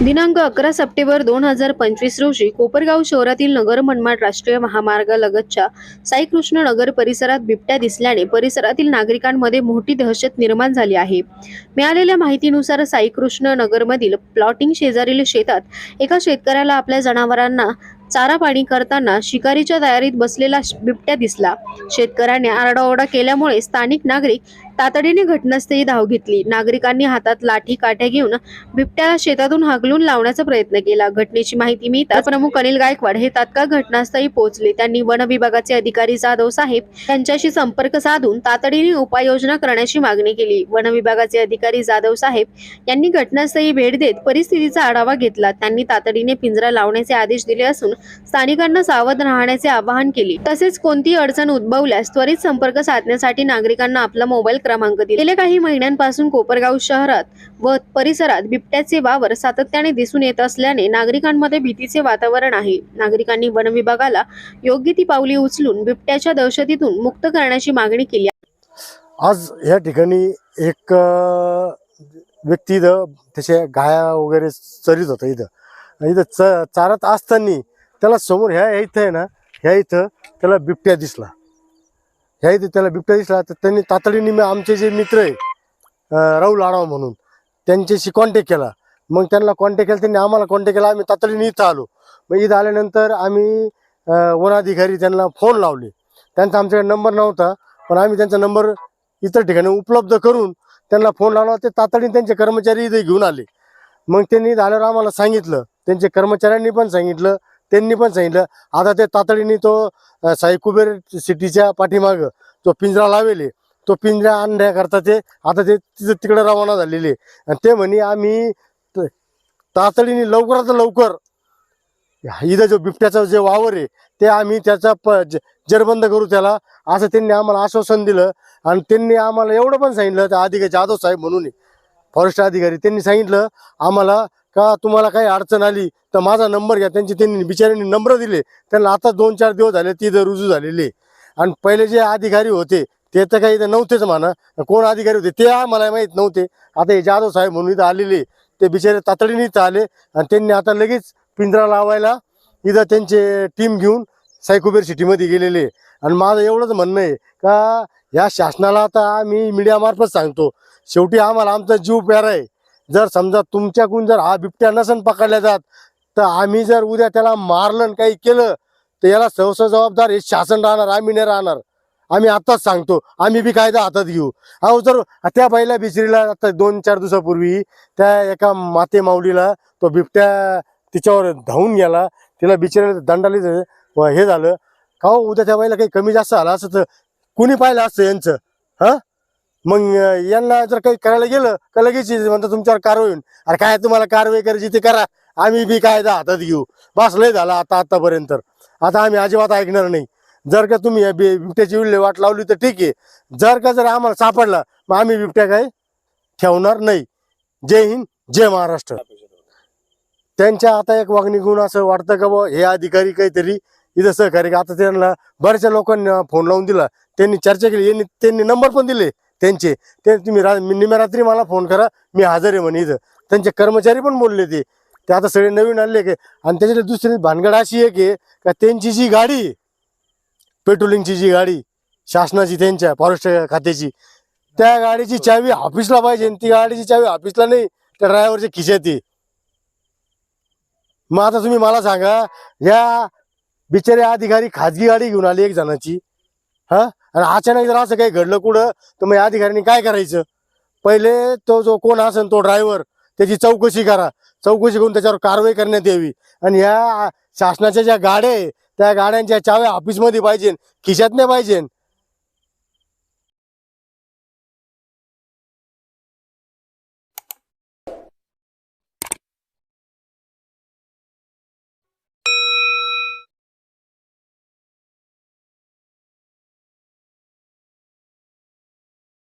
दिनांक अकरा सप्टेंबर दोन हजार पंचवीस रोजी कोपरगाव शहरातील नगर मनमाड राष्ट्रीय महामार्गालगतच्या साईकृष्ण नगर परिसरात बिबट्या दिसल्याने परिसरातील नागरिकांमध्ये मोठी दहशत निर्माण झाली आहे. मिळालेल्या माहितीनुसार साईकृष्ण नगरमधील प्लॉटिंग शेजारील शेतात एका शेतकऱ्याला आपल्या जनावरांना चारा पाणी करताना शिकारीच्या तयारीत बसलेला बिबट्या दिसला. शेतकऱ्याने आरडाओरडा केल्यामुळे स्थानिक नागरिक तातडीने घटनास्थळी धाव घेतली. नागरिकांनी हातात लाठी काठ्या घेऊन बिबट्याला शेतातून हाकलून लावण्याचा प्रयत्न केला. घटनेची माहिती मिळताच प्रमुख अनिल गायकवाड हे तात्काळ घटनास्थळी पोहोचले. त्यांनी वन विभागाचे अधिकारी जाधव साहेब यांच्याशी संपर्क साधून तातडीने उपाययोजना करण्याची मागणी केली. वन विभागाचे अधिकारी जाधव साहेब यांनी घटनास्थळी भेट देत परिस्थितीचा आढावा घेतला. त्यांनी तातडीने पिंजरा लावण्याचे आदेश दिले असून स्थानिकांना सावध राहण्याचे आवाहन केले. तसेच कोणतीही अडचण उद्भवल्यास त्वरित संपर्क साधण्यासाठी नागरिकांना आपला मोबाईल क्रमांक दिले. गेल्या काही महिन्यांपासून कोपरगाव शहरात व परिसरात बिबट्याचे वावर सातत्याने दिसून येत असल्याने नागरिकांमध्ये भीतीचे वातावरण आहे. नागरिकांनी वन विभागाला योग्य ती पावली उचलून बिबट्याच्या दहशतीतून मुक्त करण्याची मागणी केली आज या ठिकाणी एक व्यक्ती इथं त्याच्या गाया वगैरे चरीत होतं इथं. इथं च चारत असताना त्याला समोर ह्या ह्या इथं आहे ना ह्या इथं त्याला बिबट्या दिसला. ह्या इथे त्याला बिबट्या दिसला तर त्यांनी तातडीने मी आमचे जे मित्र आहे राहुल आडाव म्हणून त्यांच्याशी कॉन्टॅक्ट केला. मग त्यांना कॉन्टॅक्ट केला त्यांनी आम्हाला कॉन्टॅक्ट केला आम्ही तातडीने इथं आलो. मग इथं आल्यानंतर आम्ही वनाधिकारी त्यांना फोन लावले. त्यांचा आमच्याकडे नंबर नव्हता पण आम्ही त्यांचा नंबर इतर ठिकाणी उपलब्ध करून त्यांना फोन लावला ते तातडीने त्यांचे कर्मचारी इथे घेऊन आले. मग त्यांनी आल्यावर आम्हाला सांगितलं त्यांच्या कर्मचाऱ्यांनी पण सांगितलं त्यांनी पण सांगितलं. आता ते तातडीने तो साई कुबेर सिटीच्या पाठीमागं तो पिंजरा लावेले. तो पिंजरा आणण्याकरता ते आता ते तिथं तिकडे रवाना झालेले. आणि ते म्हणे आम्ही त- तातडीने लवकरात लवकर इथं जो बिबट्याचा जे वावर आहे ते आम्ही त्याचा प ज- जरबंद करू त्याला. असं त्यांनी आम्हाला आश्वासन दिलं. आणि त्यांनी आम्हाला एवढं पण सांगितलं त्या अधिकारी जाधव साहेब म्हणून आहे, फॉरेस्ट अधिकारी त्यांनी सांगितलं आम्हाला का तुम्हाला काही अडचण आली तर माझा नंबर घ्या. त्यांची त्यांनी बिचाऱ्यांनी नंबर दिले. त्यांना आता दोन चार दिवस झाले तिथं रुजू झालेले आणि पहिले जे अधिकारी होते ते तर काही इथं नव्हतेच म्हणा. कोण अधिकारी होते ते मला माहीत नव्हते. आता हे जाधव साहेब म्हणून इथं आलेले ते बिचारे तातडीने इथं आले आणि त्यांनी आता लगेच पिंजरा लावायला इथं त्यांचे टीम घेऊन सायकोबेर सिटीमध्ये गेलेले आणि माझं एवढंच म्हणणं आहे का या शासनाला आता आम्ही मीडियामार्फत सांगतो. शेवटी आम्हाला आमचा जीव प्यारा आहे. जर समजा तुमच्याकडून जर हा बिबट्या नसन पकडल्या जात तर आम्ही जर उद्या त्याला मारलं आणि काही केलं तर याला सहसा जबाबदार हे शासन राहणार आम्ही नाही राहणार. आम्ही आत्ताच सांगतो आम्ही बी कायदा हातात घेऊ. अहो जर त्या बाईला बिचरीला आता दोन चार दिवसापूर्वी त्या एका माते माऊलीला तो बिबट्या तिच्यावर धावून गेला तिला बिचरीला दंडाली हे झालं. का हो, उद्या त्या बाईला काही कमी जास्त झालं असं तर कुणी पाहिलं असतं यांचं? हां? मग यांना जर काही करायला गेलं का लगेच म्हणतात तुमच्यावर कारवाई होईल. अरे काय तुम्हाला कारवाई करायची ते करा. आम्ही बी कायदा हातात घेऊ. बस लय झाला आता आतापर्यंत आता आम्ही अजिबात ऐकणार नाही. जर का तुम्ही या बि- बिबट्याची विल्हेवाट लावली तर ठीक आहे. जर का जर आम्हाला सापडला मग आम्ही बिबट्या काय ठेवणार नाही. जय हिंद जय महाराष्ट्र. त्यांच्या आता एक वागणी गुण असं वाटतं का बुवा हे अधिकारी काहीतरी इथं सहकारी आता त्यांना बऱ्याचशा लोकांना फोन लावून दिला. त्यांनी चर्चा केली. यांनी त्यांनी नंबर पण दिले. त्यांचे. ते तुम्ही रा निम्या रात्री मला फोन करा मी हजर आहे म्हणे इथं. त्यांचे कर्मचारी पण बोलले ते. ते आता सगळे नवीन आणले की आणि त्याच्यात दुसरी भानगड अशी आहे की का त्यांची जी गाडी पेट्रोलिंगची जी गाडी शासनाची त्यांच्या फॉरेस्ट खात्याची त्या गाडीची चावी ऑफिसला पाहिजे ती गाडीची चावी ऑफिसला नाही त्या ड्रायव्हरच्या खिशात आहे. मग आता तुम्ही मला सांगा या बिचारे अधिकारी खाजगी गाडी घेऊन आली एक जणाची. हा? आणि अचानक जर असं काही घडलं कुठं तर मग या अधिकाऱ्यांनी काय करायचं? पहिले तो जो कोण असेल तो ड्रायव्हर त्याची चौकशी करा. चौकशी करून त्याच्यावर कारवाई करण्यात यावी. आणि ह्या शासनाच्या ज्या गाड्या आहे त्या गाड्यांच्या चाव्या ऑफिसमध्ये पाहिजे खिशात नाही पाहिजे